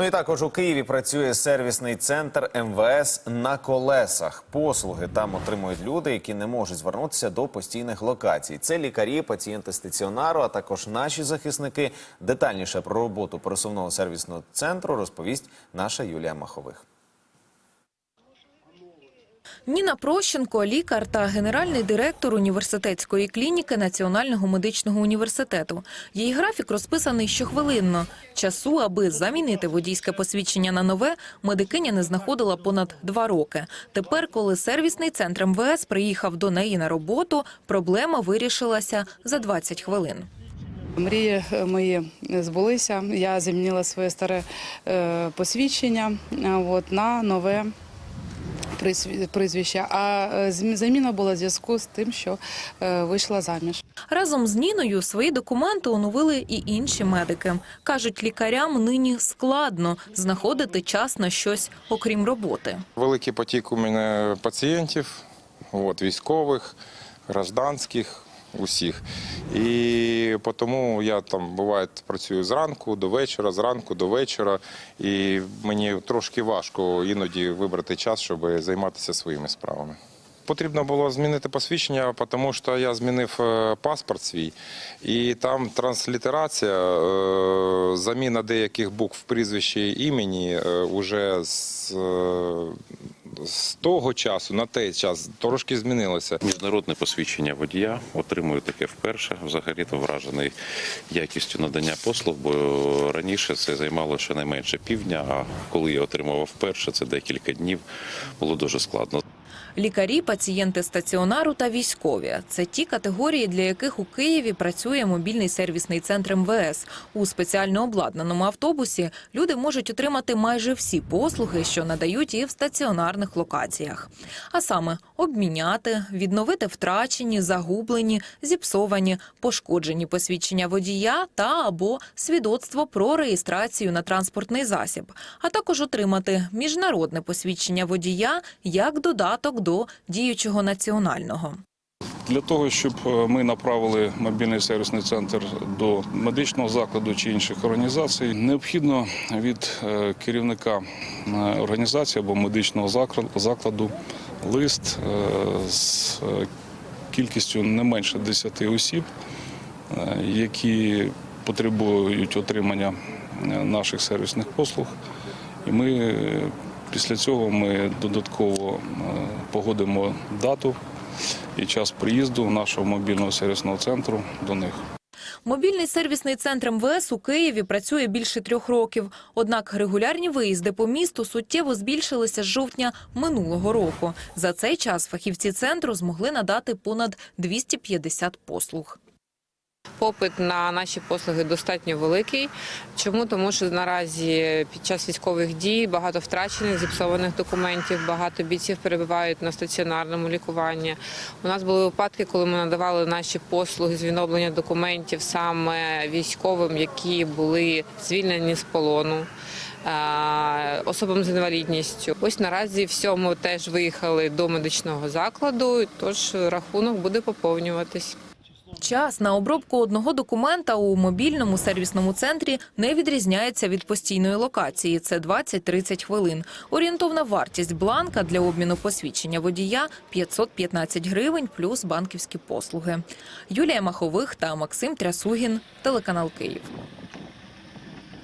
Ну і також у Києві працює сервісний центр МВС на колесах. Послуги там отримують люди, які не можуть звернутися до постійних локацій. Це лікарі, пацієнти стаціонару, а також наші захисники. Детальніше про роботу пересувного сервісного центру розповість наша Юлія Махових. Ніна Прощенко, лікар та генеральний директор університетської клініки Національного медичного університету. Її графік розписаний щохвилинно. Часу, аби замінити водійське посвідчення на нове, медикиня не знаходила понад два роки. Тепер, коли сервісний центр МВС приїхав до неї на роботу, проблема вирішилася за 20 хвилин. Мрії е, мої збулися. Я замінила своє старе е, посвідчення е, на нове прізвище. А е, заміна була в зв'язку з тим, що е, вийшла заміж. Разом з Ніною свої документи оновили і інші медики. Кажуть, лікарям нині складно знаходити час на щось, окрім роботи. Великий потік у мене пацієнтів, от, військових, гражданських, усіх. І тому я там буває працюю зранку до вечора, зранку до вечора. І мені трошки важко іноді вибрати час, щоб займатися своїми справами. Потрібно було змінити посвідчення, тому що я змінив е, паспорт свій, і там транслітерація, е, заміна деяких букв прізвища і імені е, уже з, з того часу на той час трошки змінилося. Міжнародне посвідчення водія отримую таке вперше. Взагалі то вражений якістю надання послуг, бо раніше це займало щонайменше півдня. А коли я отримував вперше, це декілька днів, було дуже складно. Лікарі, пацієнти стаціонару та військові це ті категорії, для яких у Києві працює мобільний сервісний центр МВС. У спеціально обладнаному автобусі люди можуть отримати майже всі послуги, що надають і в стаціонарних локаціях. А саме обміняти, відновити втрачені, загублені, зіпсовані, пошкоджені посвідчення водія та або свідоцтво про реєстрацію на транспортний засіб, а також отримати міжнародне посвідчення водія як додаток до діючого національного. Для того, щоб е, ми направили мобільний сервісний центр до медичного закладу чи інших організацій, необхідно від е, керівника е, організації або медичного закладу лист з кількістю не менше 10 осіб, які потребують отримання наших сервісних послуг. І ми після цього ми додатково е, погодимо дату і час приїзду нашого мобільного сервісного центру до них. Мобільний сервісний центр МВС у Києві працює більше трьох років. Однак регулярні виїзди по місту суттєво збільшилися з жовтня минулого року. За цей час фахівці центру змогли надати понад 250 послуг. Попит на наші послуги достатньо великий. Чому? Тому що наразі під час військових дій багато втрачених, зіпсованих документів, багато бійців перебувають на стаціонарному лікуванні. У нас були випадки, коли ми надавали наші послуги з відновлення документів саме військовим, які були звільнені з полону. Особам з інвалідністю. Ось наразі всьому теж виїхали до медичного закладу, тож рахунок буде поповнюватись. Час на обробку одного документа у мобільному сервісному центрі не відрізняється від постійної локації. Це 20-30 хвилин. Орієнтовна вартість бланка для обміну посвідчення водія 515 гривень плюс банківські послуги. Юлія Махових та Максим Трясугін, телеканал Київ.